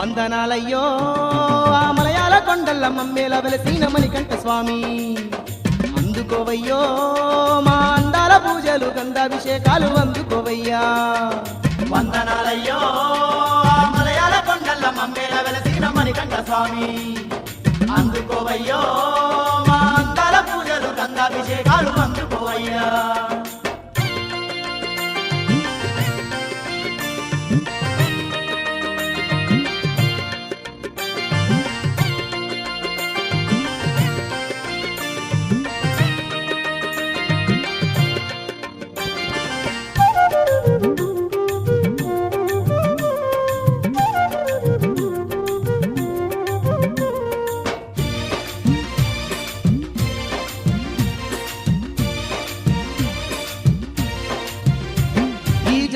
వందనాలయ్యో. ఆ మలయాళ కొండల్ల మమ్మేల వెలసిన మణికంఠ స్వామి. అందుకోవయ్యో మా అందాల పూజలు గంధాభిషేకాలు అందుకోవయ్యా. వందనాలయ్యో ఆ మలయాళ కొండల మమ్మేల వెలసిన మణికంఠ స్వామి. అందుకోవయ్యో మా అందాల పూజలు గంధాభిషేకాలు అందుకోవయ్యా.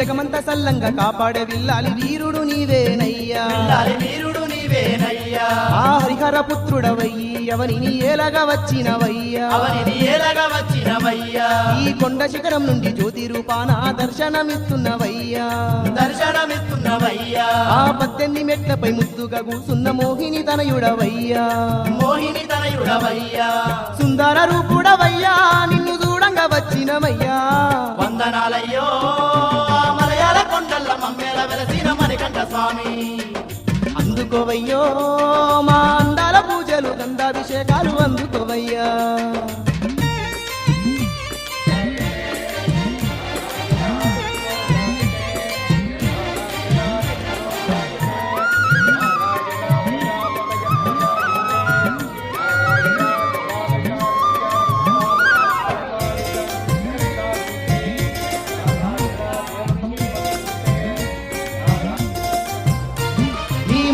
జగమంత సల్లంగా కాపాడే విల్లాలి వీరుడు నీవేనయ్యా. వీరుడు నీవేనయ్యా. ఆ హరిహర పుత్రుడవయ్యి ఎవరిని ఏలగా వచ్చినవయ్యా. అవనిది ఏలగా వచ్చినవయ్యా. ఈ కొండ శిఖరం నుండి జ్యోతి రూపాన దర్శనమిస్తున్నవయ్యా దర్శనమిస్తున్నవయ్యా ఆ పద్దెనిమిది మెట్లపై ముద్దుగా కూసున్న మోహిని తనయుడవయ్యా. మోహిని తనయుడవయ్యా. సుందర రూపుడవయ్యా నిన్ను చూడంగా వచ్చినవయ్యా. వందనాలయ్యో. వెలసిన మణికంఠ స్వామి అందుకోవయ్యో మా అందాల పూజలు గంధాభిషేకాలు అందుకోవయ్యా.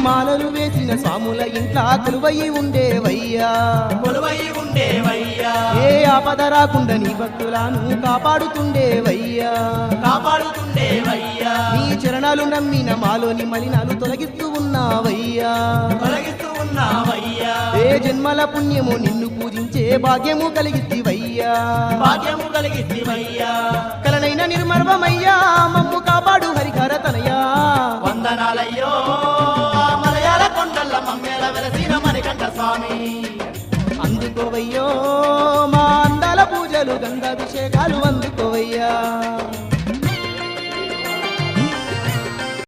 మాలలు వేసిన స్వాముల ఇంట్లా కొలువయి ఉండేవయ్యా. కొలువై ఉండేవయ్యా. ఏ ఆపద రాకుండా నీ భక్తులను కాపాడుతుండేవయ్యా. కాపాడుతుండేవయ్యా. నీ చరణాలు నమ్మిన మాలోని మలినాలు తొలగిస్తూ ఉన్నావయ్యా. తొలగిస్తూ ఉన్నావయ్యా. ఏ జన్మల పుణ్యము నిన్ను పూజించే భాగ్యము కలిగితివయ్యా భాగ్యము కలిగితివయ్యా కలనైన నిర్మర్వమయ్యా మమ్ము కాపాడు హరిహర వెంకట స్వామి అందుకోవయ్యో మా అందాల పూజలు గంగాభిషేకాలు అందుకోవయ్యా.